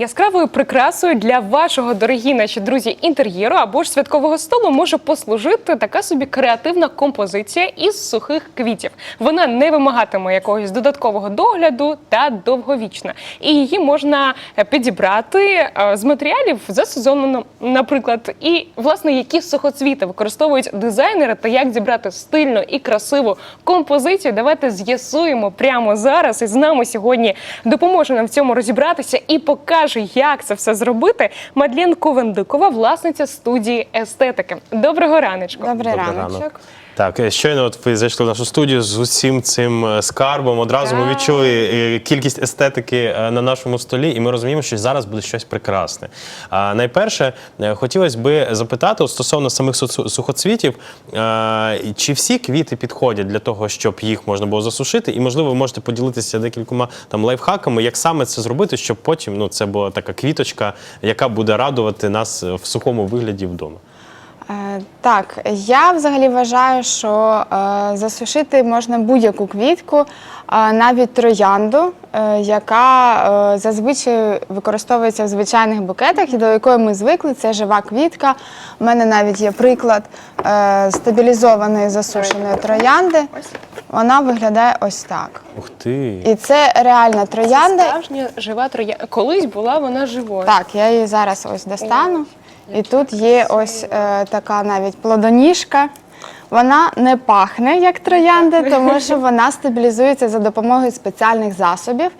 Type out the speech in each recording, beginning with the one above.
Яскравою прикрасою для вашого, дорогі наші друзі, інтер'єру або ж святкового столу може послужити така собі креативна композиція із сухих квітів. Вона не вимагатиме якогось додаткового догляду та довговічна. І її можна е, підібрати е, з матеріалів за сезоном, наприклад. І власне, які сухоцвіти використовують дизайнери та як зібрати стильну і красиву композицію. Давайте з'ясуємо прямо зараз. І з нами сьогодні допоможе нам в цьому розібратися і покаже, як це все зробити. Мадлен Ковендикова, власниця студії естетики. Доброго раночку. Добрий Добрий раночок. ранок. Так, е, щойно от ви зайшли в нашу студію з усім цим е, скарбом. Одразу ми відчули е, кількість естетики на нашому столі, і ми розуміємо, що зараз буде щось прекрасне. А найперше, хотілося би запитати от стосовно самих сухоцвітів, чи всі квіти підходять для того, щоб їх можна було засушити, і можливо ви можете поділитися декількома там лайфхаками, як саме це зробити, щоб потім ну це була така квіточка, яка буде радувати нас в сухому вигляді вдома. Е, Так, я взагалі вважаю, що е, засушити можна будь-яку квітку, е, навіть троянду, яка зазвичай використовується в звичайних букетах і до якої ми звикли. Це жива квітка. У мене навіть є приклад стабілізованої засушеної троянди. Вона виглядає ось так. Ух ти! І це реальна троянда. Справжня жива троянда. Колись була вона живою. Так, я її зараз ось достану. І тут є ось е, така навіть плодоніжка. Вона не пахне як троянди, тому що вона стабілізується за допомогою спеціальних засобів.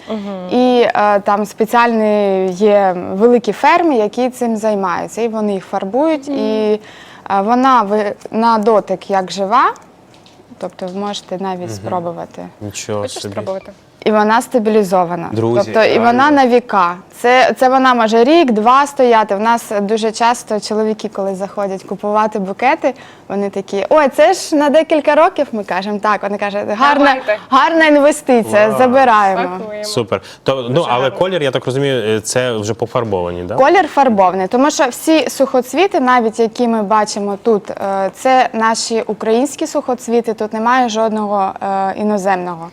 І е, там спеціальні є великі ферми, які цим займаються. І вони їх фарбують. І е, вона ви- на дотик як жива. Тобто ви можете навіть спробувати. Нічого Хочеш собі. спробувати? І вона стабілізована. Друзі, тобто, і вона на віка. Це, це вона може рік, два стояти. У нас дуже часто чоловіки, коли заходять купувати букети, вони такі: ой, це ж на декілька років. Ми кажемо так. Вони кажуть, гарна, Давайте. гарна інвестиція, Вау. забираємо. Пакуємо. Супер. То, ну, але гарно. колір, я так розумію, е, це вже пофарбовані, да? Колір фарбований, тому що всі сухоцвіти, навіть які ми бачимо тут, е, це наші українські сухоцвіти, тут немає жодного е, іноземного.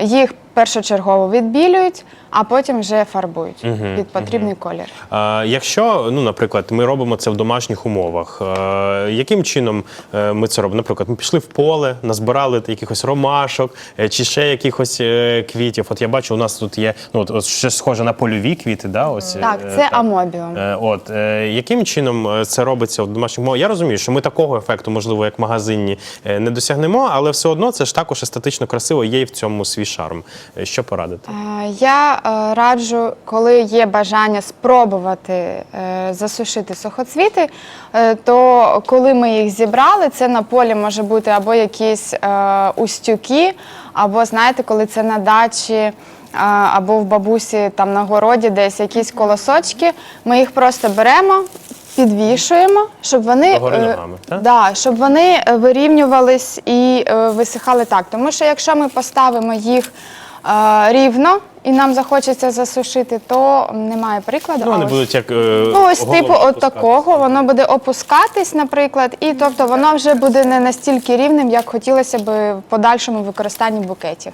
Їх першочергово відбілюють, а потім вже фарбують під потрібний колір. А, якщо, ну, наприклад, ми робимо це в домашніх умовах, е, яким чином е, ми це робимо? Наприклад, ми пішли в поле, назбирали якихось ромашок е, чи ще якихось е, квітів. От я бачу, у нас тут є ну, от, от щось схоже на польові квіти, да? Ось, е, Так, це амобіум. Е, От е, яким чином е, це робиться в домашніх умовах? Я розумію, що ми такого ефекту, можливо, як магазинні, е, не досягнемо, але все одно це ж також естетично красиво, є і в цьому свій шарм. Е, Що порадити? Е, Я е, раджу, коли є бажання спробувати засушити сухоцвіти, то коли ми їх зібрали, це на полі може бути або якісь устюки, або знаєте, коли це на дачі. Або в бабусі там на городі десь якісь колосочки, ми їх просто беремо, підвішуємо, щоб вони, е, ногами, да, щоб вони вирівнювались і е, висихали так. Тому що якщо ми поставимо їх рівно і нам захочеться засушити, то немає прикладу. Ну, вони ось- будуть як е, Ну, ось типу от такого, воно буде опускатись, наприклад, і тобто воно вже буде не настільки рівним, як хотілося б в подальшому використанні букетів.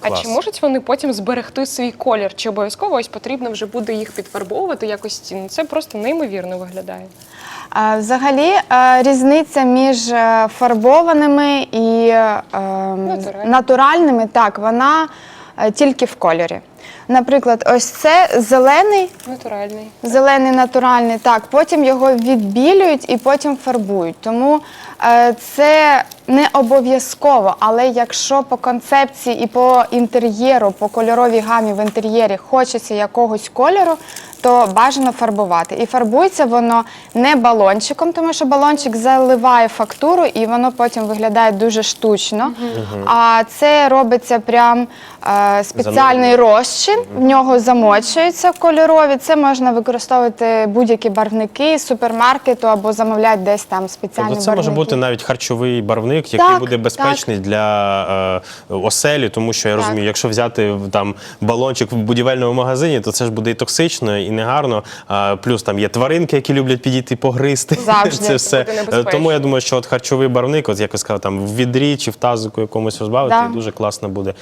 А клас. чи можуть вони потім зберегти свій колір? Чи обов'язково ось потрібно вже буде їх підфарбовувати якось? Ну, Це просто неймовірно виглядає. А, Взагалі е, різниця між е, фарбованими і е, Натуральними. натуральними, так, вона е, тільки в кольорі. Наприклад, ось це зелений, Натуральний. зелений натуральний, так, потім його відбілюють і потім фарбують. Тому е, це не обов'язково, але якщо по концепції і по інтер'єру, по кольоровій гамі в інтер'єрі хочеться якогось кольору, то бажано фарбувати. І фарбується воно не балончиком, тому що балончик заливає фактуру і воно потім виглядає дуже штучно. А це робиться прям е, спеціальний розчин, в нього замочуються кольорові. Це можна використовувати будь-які барвники з супермаркету або замовляти десь там спеціальні Тобто це може бути навіть харчовий барвник, який Так, буде безпечний для е, оселі, тому що я Так. розумію, якщо взяти в- там балончик в будівельному магазині, то це ж буде і токсично, і негарно. А, плюс там є тваринки, які люблять підійти погризти. Завжди. це все. Е, Тому я думаю, що от харчовий барвник, от як я сказав, там в відрі чи в тазику якомусь розбавити, Да. дуже класно буде.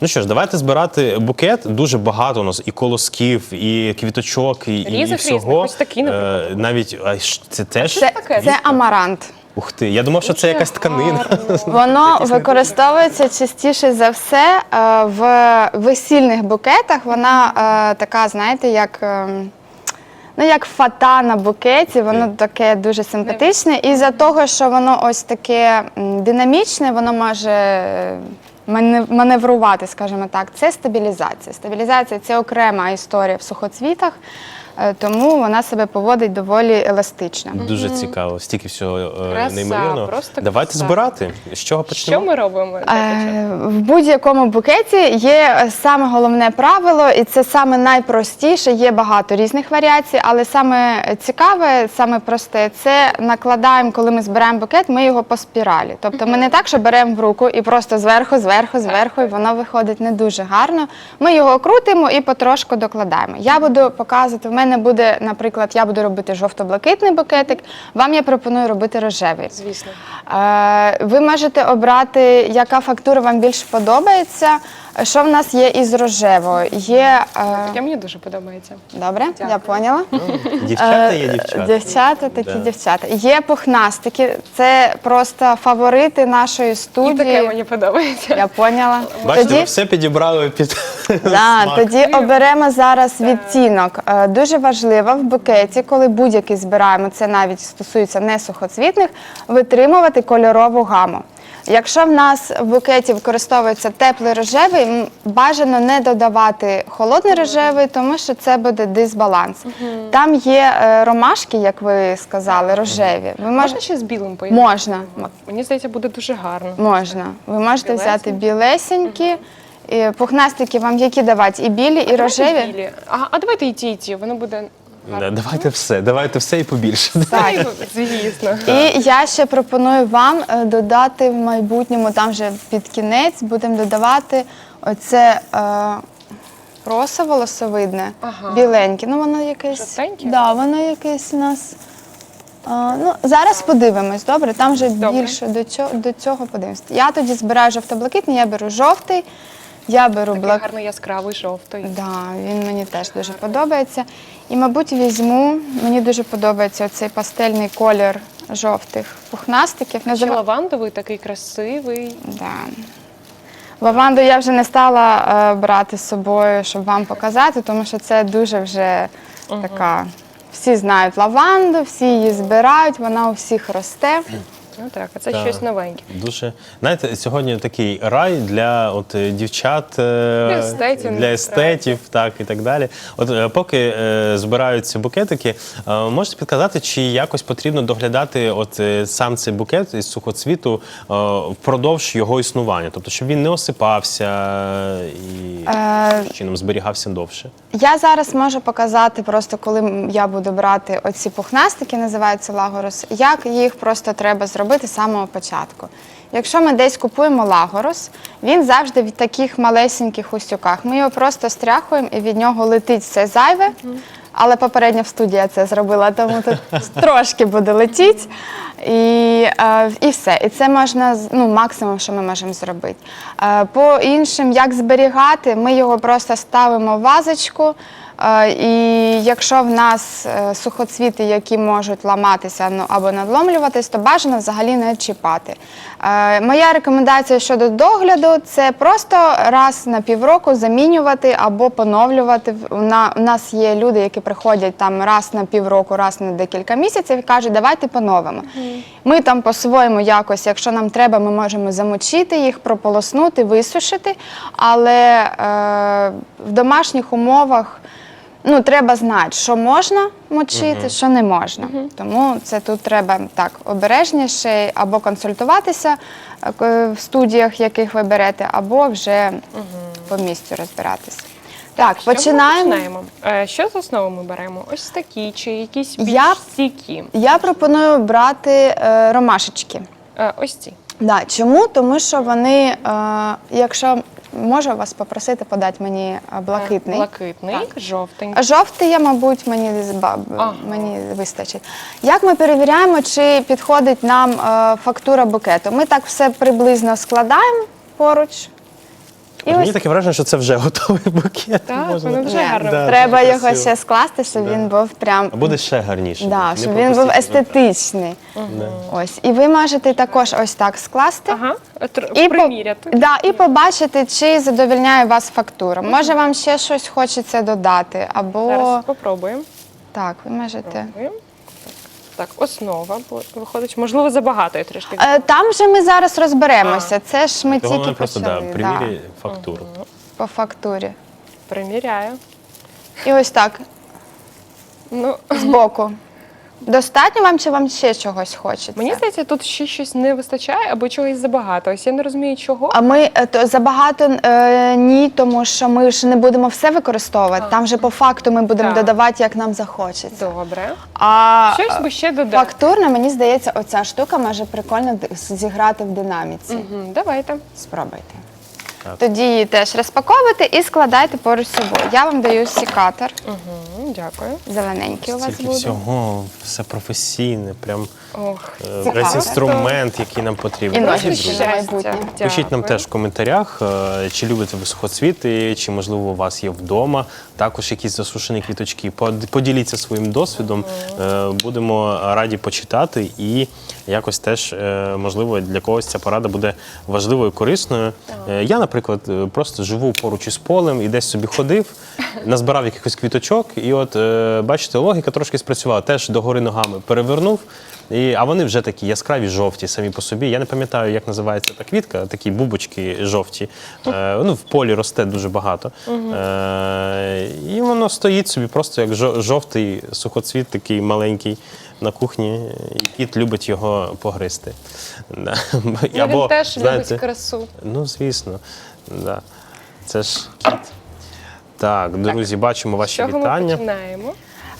Ну що ж, давайте збирати букет. дуже багато у нас і колосків, і квіточок, і, і, і всього. різних, ось такі, наприклад. Е, навіть а, це теж Це, це амарант. Ух ти. Я думав, що це якась тканина. Воно використовується частіше за все е, в весільних букетах. Вона е, така, знаєте, як. ем, Ну, як фата на букеті, воно таке дуже симпатичне. І за того, що воно ось таке м, динамічне, воно може е, мане- маневрувати, скажімо так. Це стабілізація. Стабілізація це окрема історія в сухоцвітах, е, тому вона себе поводить доволі еластично. Дуже цікаво, стільки всього е, Краса, неймовірного. просто Давайте краса. збирати. З чого Що почнемо? ми робимо? Е, В будь-якому букеті є е, саме головне правило, і це саме найпростіше. Є багато різних варіацій, але саме цікаве, саме просте, це накладаємо, коли ми збираємо букет, ми його по спіралі. Тобто ми не так, що беремо в руку і просто зверху, зверху, зверху, і воно виходить не дуже гарно. Ми його крутимо і потрошку докладаємо. Я буду показувати. В мене буде, наприклад, я буду робити жовто-блакитний букетик. Вам я пропоную робити рожевий. Звісно. Е, Ви можете обрати, яка фактура вам більше подобається. Що в нас є із рожевою? Є е, Таке мені дуже подобається. добре, я Дякую. поняла. Дівчата є Е, дівчата. Дівчата, такі Да. дівчата. Є пухнастики. Це просто фаворити нашої І таке студії. мені подобається. Я поняла. Бачите, ви Тоді, все підібрали під да, тоді оберемо зараз відтінок. Е, Дуже важливо в букеті, коли будь-який збираємо, це навіть стосується не сухоцвітних, витримувати кольорову гаму. Якщо в нас в букеті використовується теплий рожевий, м, бажано не додавати холодний рожевий, тому що це буде дисбаланс. Там є е, ромашки, як ви сказали, рожеві. Ви Можна ще з білим поєднати? можна. Мені здається, буде дуже гарно. Можна. Ви можете взяти білесенькі, і пухнастики вам які давати, і білі, і рожеві. Білі. А, а давайте і ті, і ті. Воно буде Да, гарно. Давайте все, давайте все і побільше. Так. Звісно. І я ще пропоную вам е, додати в майбутньому, там вже під кінець будемо додавати оце е, просо волосовидне, Ага. біленьке. Ну воно якесь. Жовтеньке? Да, воно якесь у нас. А, ну, зараз подивимось, добре? Там вже Добре. більше до цього, до цього подивимось. Я тоді збираю жовто-блакитний, я беру жовтий, я беру Такий блак... гарний яскравий жовтий. Да, він мені теж дуже подобається. І, мабуть, візьму, мені дуже подобається цей пастельний колір жовтих пухнастиків. Ще Назива... лавандовий, такий красивий. Да. Лаванду я вже не стала е, брати з собою, щоб вам показати, тому що це дуже вже така. Всі знають лаванду, всі її збирають, вона у всіх росте. Ну так, а це Так. щось новеньке. Дуже знаєте, сьогодні такий рай для от е, дівчат, е, Для естетів, для естетів, так і так далі. От е, поки е, збираються букетики, е, можете підказати, чи якось потрібно доглядати от е, сам цей букет із сухоцвіту е, впродовж його існування, тобто щоб він не осипався і Е, чином зберігався довше. Я зараз можу показати, просто коли я буду брати оці пухнастики, називаються лагорос, як їх просто треба зробити з самого початку. Якщо ми десь купуємо лагорос, він завжди в таких малесеньких устюках. Ми його просто стряхуємо і від нього летить все зайве. Але попередня в студії я це зробила, тому тут трошки буде летіти. І, е, і все. І це можна ну, максимум, що ми можемо зробити. Е, по іншим, як зберігати, ми його просто ставимо в вазочку. І якщо в нас е, сухоцвіти, які можуть ламатися ну, або надломлюватись, то бажано взагалі не чіпати. Е, моя рекомендація щодо догляду це просто раз на півроку замінювати або поновлювати. У нас є люди, які приходять там раз на півроку, раз на декілька місяців і кажуть, давайте поновимо. Ми там по-своєму якось, якщо нам треба, ми можемо замочити їх, прополоснути, висушити. Але е, в домашніх умовах ну, треба знати, що можна мочити, що не можна. Тому це тут треба так обережніше або консультуватися е, к- в студіях, яких ви берете, або вже по місцю розбиратися. Так, Що ми починаємо. починаємо. Е, Що з основи ми беремо? Ось такі чи якісь більш Я- стійкі? Я пропоную брати е, ромашечки. Е, Ось ці. Да, чому? Тому що вони, е, якщо можу вас попросити подати мені е, блакитний. Блакитний, Так. жовтенький. Жовтий, я, мабуть, мені, зба- Ага. мені вистачить. Як ми перевіряємо, чи підходить нам е, фактура букету? Ми так все приблизно складаємо поруч. І Мені ось таке враження, що це вже готовий букет. Так, Можна- воно вже гарно. Да, треба дуже його красиво. ще скласти, щоб Да. він був прям А буде ще гарніше. да, Не щоб він був пропустіть. естетичний. Ось. І ви можете також ось так скласти. Ага, тр- І, по- приміряти. да, і побачити, чи задовільняє вас фактура. Може, вам ще щось хочеться додати, або Зараз спробуємо. так, ви можете. Пробуємо. Так, основа бо виходить. Можливо, забагато я трішки. Е, Там же ми зараз розберемося. Це ж ми Головне тільки просто да, почали примірі фактуру. по фактурі. Приміряю. І ось так, Ну, збоку. Достатньо вам чи вам ще чогось хочеться? мені здається, тут ще щось не вистачає або чогось забагато. Ось я не розумію, чого. А ми е, то забагато е, ні, тому що ми ж не будемо все використовувати. Там же по факту ми будемо Так. додавати, як нам захочеться. Добре. А Щось би ще додати. фактурно, мені здається, оця штука може прикольно д- зіграти в динаміці. Мгм, Давайте. Спробуйте. Тоді її теж розпаковуйте і складайте поруч з собою. Я вам даю сікатор. Угу, Дякую. Зелененький у вас Стільки буде. всього, все професійне, прям Ох. е, весь інструмент, який нам потрібен. І Друзі, друзі, на майбутнє. Пишіть нам теж в коментарях, е, чи любите ви сухоцвіти, чи можливо у вас є вдома також якісь засушені квіточки. Под- Поділіться своїм досвідом. Е, Будемо раді почитати і якось теж е, можливо для когось ця порада буде важливою, корисною. Е, Я, наприклад, е, просто живу поруч із полем і десь собі ходив, назбирав якихось квіточок, і от е, бачите, логіка трошки спрацювала. Теж догори ногами перевернув. І, а вони вже такі яскраві жовті самі по собі. Я не пам'ятаю, як називається та квітка, такі бубочки жовті. Е, ну, в полі росте дуже багато. Е, і воно стоїть собі просто як жовтий сухоцвіт, такий маленький на кухні. І кіт любить його погризти. Да. Ну, він теж любить красу. Ну, звісно. Да. Це ж кіт. Так, друзі, бачимо З ваші чого ми вітання. починаємо?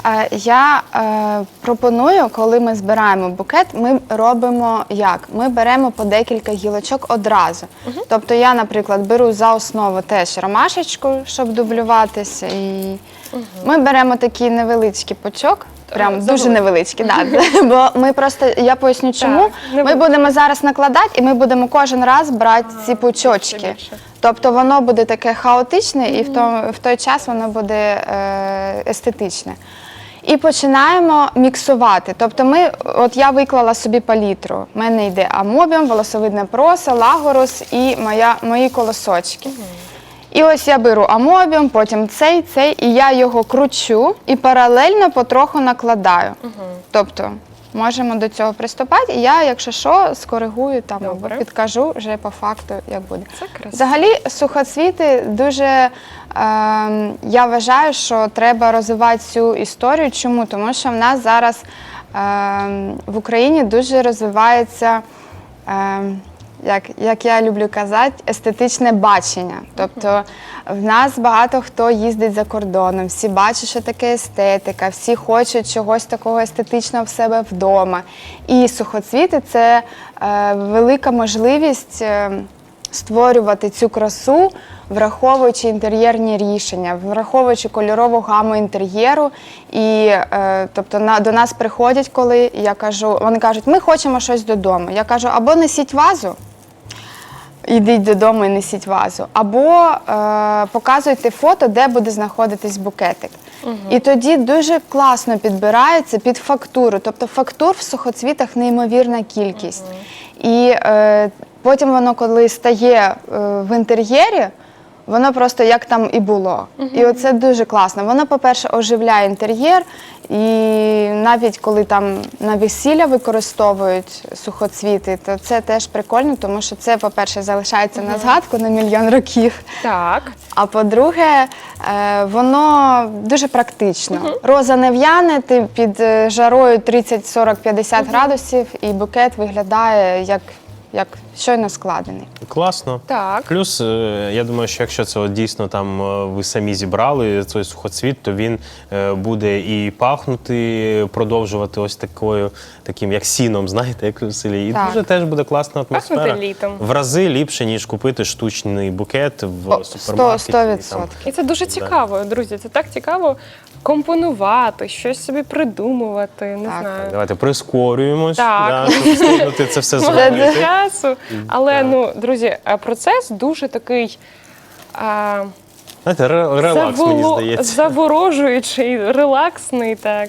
Е, Я е, пропоную, коли ми збираємо букет, ми робимо як? Ми беремо по декілька гілочок одразу. Тобто я, наприклад, беру за основу теж ромашечку, щоб дублюватися. І ми беремо такий невеличкий пучок. Прям за дуже невеличкий, да. бо ми просто я поясню, чому ми будемо зараз накладати, і ми будемо кожен раз брати ці пучочки. Тобто воно буде таке хаотичне, і в, то, в той час воно буде е, естетичне. І починаємо міксувати. Тобто, ми, от я виклала собі палітру. У мене йде амобіум, волосовидне проса, лагорус і моя, мої колосочки. І ось я беру амобіум, потім цей, цей, і я його кручу і паралельно потроху накладаю. Тобто можемо до цього приступати, і я, якщо що, скоригую там або підкажу вже по факту, як буде. Це красиво. Взагалі, сухоцвіти дуже е, я вважаю, що треба розвивати цю історію. Чому? Тому що в нас зараз е, в Україні дуже розвивається. Е, як, як я люблю казати, естетичне бачення. Тобто в нас багато хто їздить за кордоном, всі бачать, що таке естетика, всі хочуть чогось такого естетичного в себе вдома. І сухоцвіти це е, велика можливість. е, створювати цю красу, враховуючи інтер'єрні рішення, враховуючи кольорову гаму інтер'єру. І е, тобто на, до нас приходять, коли я кажу, вони кажуть, ми хочемо щось додому. Я кажу, або несіть вазу. Йдіть додому і несіть вазу, або е, показуйте фото, де буде знаходитись букетик. І тоді дуже класно підбирається під фактуру. Тобто фактур в сухоцвітах неймовірна кількість. І е, потім воно, коли стає е, в інтер'єрі, воно просто як там і було. І оце дуже класно. Воно, по-перше, оживляє інтер'єр, і навіть коли там на весілля використовують сухоцвіти, то це теж прикольно, тому що це, по-перше, залишається на згадку на мільйон років. Так. А по-друге, е, воно дуже практично. Роза не в'яне, ти під е, жарою 30, 40, 50 градусів, і букет виглядає як, як щойно складений. Класно. Так. Плюс, е, я думаю, що якщо це от дійсно там е, ви самі зібрали цей сухоцвіт, то він е, буде і пахнути, продовжувати ось такою, таким як сіном, знаєте, як у селі. І Так. дуже теж буде класна атмосфера. Пахнути літом. В рази ліпше, ніж купити штучний букет в О, супермаркеті. 100%. там. І це дуже цікаво, друзі. Це так цікаво компонувати, щось собі придумувати. Не Так. знаю. Давайте прискорюємось, Так. да, щоб встигнути це все зробити. Часу. Але ну, друзі, процес дуже такий. а, Знаєте, ре- релакс, мені здається. заворожуючий, релаксний, так.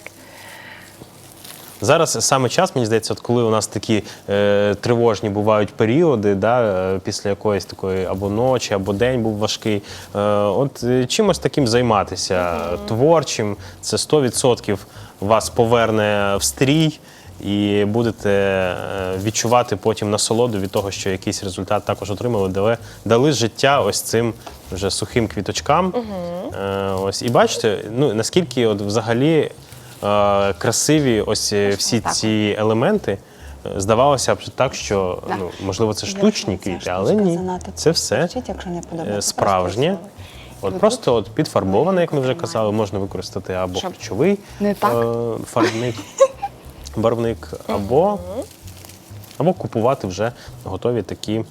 Зараз саме час, мені здається, от коли у нас такі е, тривожні бувають періоди, да, е, після якоїсь такої або ночі, або день був важкий. Е, от е, чимось таким займатися творчим, це 100% вас поверне в стрій. І будете е, відчувати потім насолоду від того, що якийсь результат також отримали, дали, дали життя ось цим вже сухим квіточкам. Е, ось і бачите, ну наскільки от взагалі е, красиві ось всі так. ці елементи. Здавалося б так, що Да. ну, можливо це штучні квіти, але ні. Це все справжнє. От просто от підфарбоване, як ми вже казали, можна використати або е, фарбник, барвник, або, або купувати вже готові такі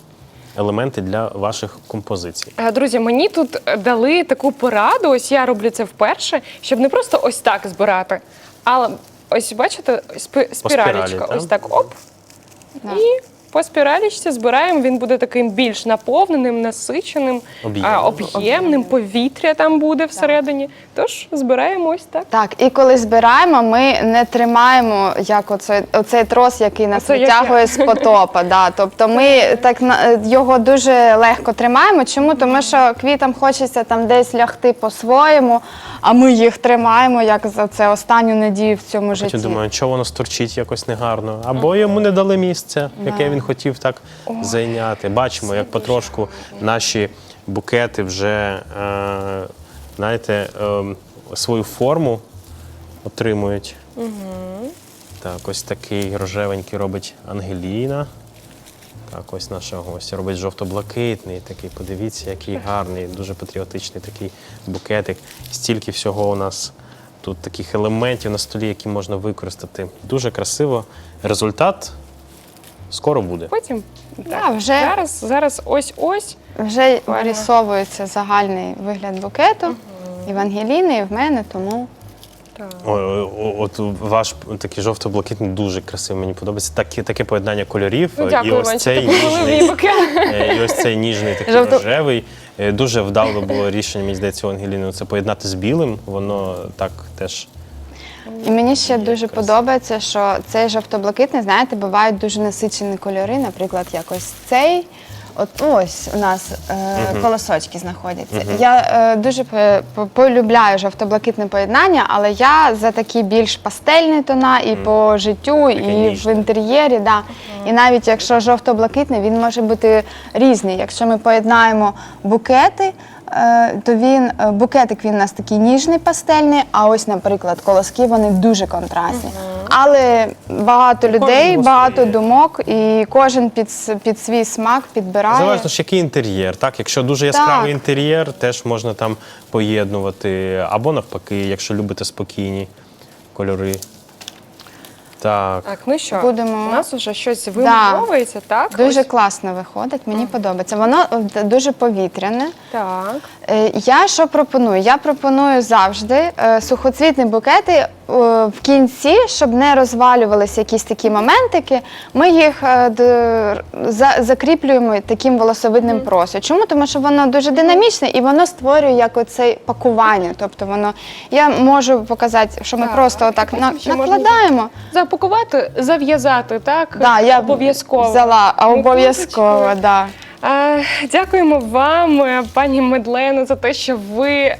елементи для ваших композицій. Е, Друзі, мені тут дали таку пораду. Ось я роблю це вперше, щоб не просто ось так збирати, а ось бачите, спі- спіралічка. спіралі, ось так? так оп. Да. І по спіралічці збираємо. Він буде таким більш наповненим, насиченим, Об'ємним. а, об'ємним, повітря там буде всередині. Тож збираємо ось так. Так, і коли збираємо, ми не тримаємо як оцей, оцей трос, який нас Оце як витягує я. з потопа. Да. Тобто ми так на- його дуже легко тримаємо. Чому? Тому що квітам хочеться там десь лягти по-своєму, а ми їх тримаємо як за це останню надію в цьому житті. Потім думаю, що воно сторчить якось негарно. Або йому не дали місця, яке він хотів так зайняти. Бачимо, як потрошку наші букети вже е, знаєте, е, свою форму отримують. Так, ось такий рожевенький робить Ангеліна. Так, ось наша гостя робить жовто-блакитний. Такий, подивіться, який гарний, дуже патріотичний такий букетик. Стільки всього у нас тут таких елементів на столі, які можна використати. Дуже красиво. Результат скоро буде. Потім Да, вже- зараз, зараз ось ось. Вже вирісовується загальний вигляд букету і в Ангеліни, і в мене, тому Так. Ой, ой, от ваш такий жовто-блакитний дуже красивий. Мені подобається. Таке, таке поєднання кольорів. Ну, і дякую, ось цей ти похвалив ніжний, букет. Е, І ось цей ніжний такий Жовто- рожевий. Е, Дуже вдало було рішення, мені здається, у Ангеліни. Це поєднати з білим. Воно так теж. І мені ще дуже подобається, що цей жовто-блакитний, знаєте, бувають дуже насичені кольори, наприклад, як ось цей. От ось у нас е, колосочки знаходяться. Я е, дуже по- по- полюбляю жовто-блакитне поєднання, але я за такі більш пастельні тона і по життю, і в інтер'єрі. Да. І навіть якщо жовто-блакитний, він може бути різний. Якщо ми поєднаємо букети, то він е, букетик він у нас такий ніжний пастельний, а ось, наприклад, колоски вони дуже контрастні. Але багато людей, багато своє. думок, і кожен під, під свій смак підбирає. Залежно ж, який інтер'єр. Так, якщо дуже яскравий Так. інтер'єр, теж можна там поєднувати. Або навпаки, якщо любите спокійні кольори. Так. Так, ну що, Будемо- у нас вже щось вимовується, так? Дуже Ось. класно виходить, мені подобається. Воно е, дуже повітряне. Так. Е, Я що пропоную? Я пропоную завжди е, сухоцвітні букети е, в кінці, щоб не розвалювалися якісь такі моментики. Ми їх закріплюємо таким волосовидним просо. Чому? Тому що воно дуже динамічне і воно створює як оце пакування. Тобто воно я можу показати, що ми Так, просто отак на- накладаємо. Запакувати, зав'язати, так? Да, я обов'язково. взяла обов'язково. Мотузочкою. Да. Дякуємо вам, е, пані Медлено, за те, що ви е,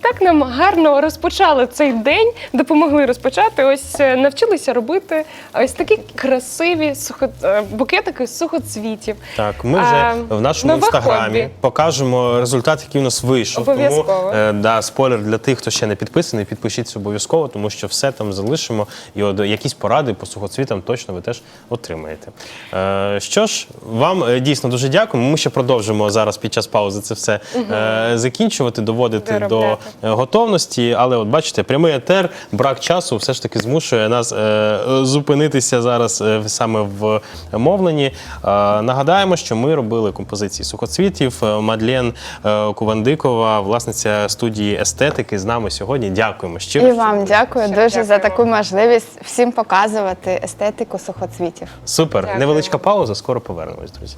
так нам гарно розпочали цей день, допомогли розпочати. Ось е, навчилися робити ось такі красиві сухо... букетики з сухоцвітів. Так, ми вже в нашому нове інстаграмі хобі. покажемо результат, який у нас вийшов. Обов'язково. Тому да, спойлер для тих, хто ще не підписаний, підпишіться обов'язково, тому що все там залишимо. І от якісь поради по сухоцвітам точно ви теж отримаєте. Що ж, вам дійсно дуже дякуємо. Ми ще продовжимо зараз під час паузи це все е, закінчувати, доводити Доробляти. до е, готовності. Але от бачите, прямий етер, брак часу все ж таки змушує нас е, зупинитися зараз е, саме в мовленні. Е, нагадаємо, що ми робили композиції сухоцвітів. Е, Мадлен е, Кувандикова, власниця студії естетики, з нами сьогодні. Дякуємо щиро. І вам дякую дуже за таку можливість всім показувати естетику сухоцвітів. Супер. Невеличка пауза, скоро повернемось, друзі.